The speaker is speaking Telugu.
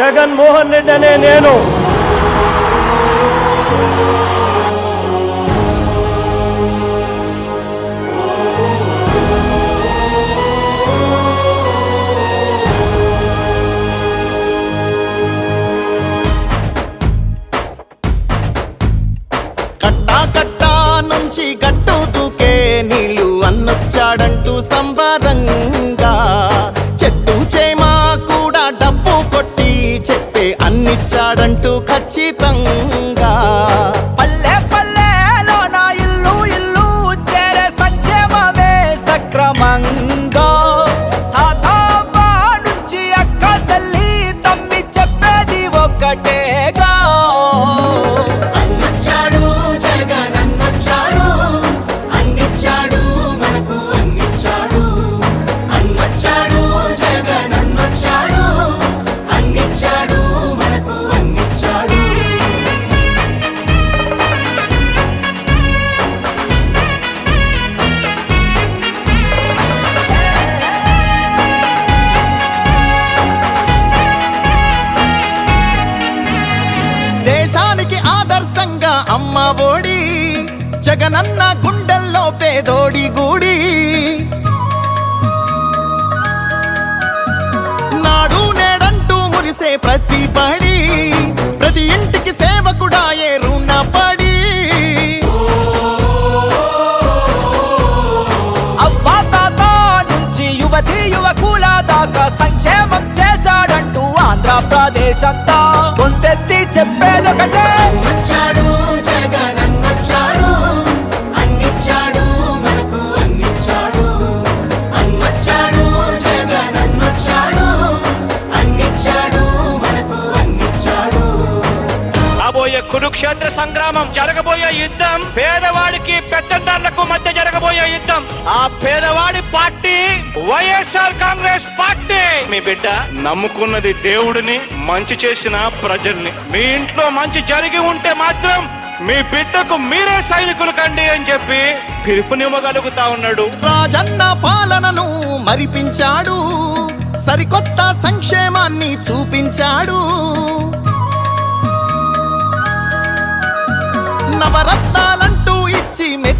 జగన్మోహన్ రెడ్డి అనే నేను అన్నిచ్చాడంటూ ఖచ్చితంగా. పల్లె పల్లెలో నా ఇల్లు ఇల్లు చేరే సంక్షేమమే సక్రమంగా. తాతవ్వ నుంచి అక్క చెల్లి తమ్మి చెప్పేది ఒకటే దేశానికి ఆదర్శంగా అమ్మ ఓడి జగనన్న గుండెల్లో పేదోడి గూడి. నాడు నేడంటూ మురిసే ప్రతి పడి ప్రతి ఇంటికి సేవకుడాయే రుణ రుణపడి అబ్బా తాత నుంచి యువతి యువకుల దాకా సంక్షేమం చేశాడంటూ ఆంధ్రప్రదేశ్ అంతా గొంతెత్తి చెప్పేదొకటే. వచ్చాడు జగన్ అన్నొచ్చాడు అన్నిచ్చాడు మనకు అన్నిచ్చాడు. అన్నొచ్చాడు జగన్ అన్నొచ్చాడు అన్నిచ్చాడు మనకు అన్నిచ్చాడు. రాబోయే కురుక్షేత్ర సంగ్రామం జరగబోయే యుద్ధం పేదవాడికి పెత్తందారులకు మధ్య జరగబోయే యుద్ధం. ఆ పేదవాడి పార్టీ వైఎస్ఆర్ కాంగ్రెస్ పార్టీ. మీ బిడ్డ నమ్ముకున్నది దేవుడిని మంచి చేసిన ప్రజల్ని. మీ ఇంట్లో మంచి జరిగి ఉంటే మాత్రం మీ బిడ్డకు మీరే సైనికులు కండి అని చెప్పి పిలుపునివ్వగలుగుతా ఉన్నాడు. రాజన్న పాలనను మరిపించాడు. సరికొత్త సంక్షేమాన్ని చూపించాడు. నవరత్నాలంటూ ఇచ్చి మెప్పించాడు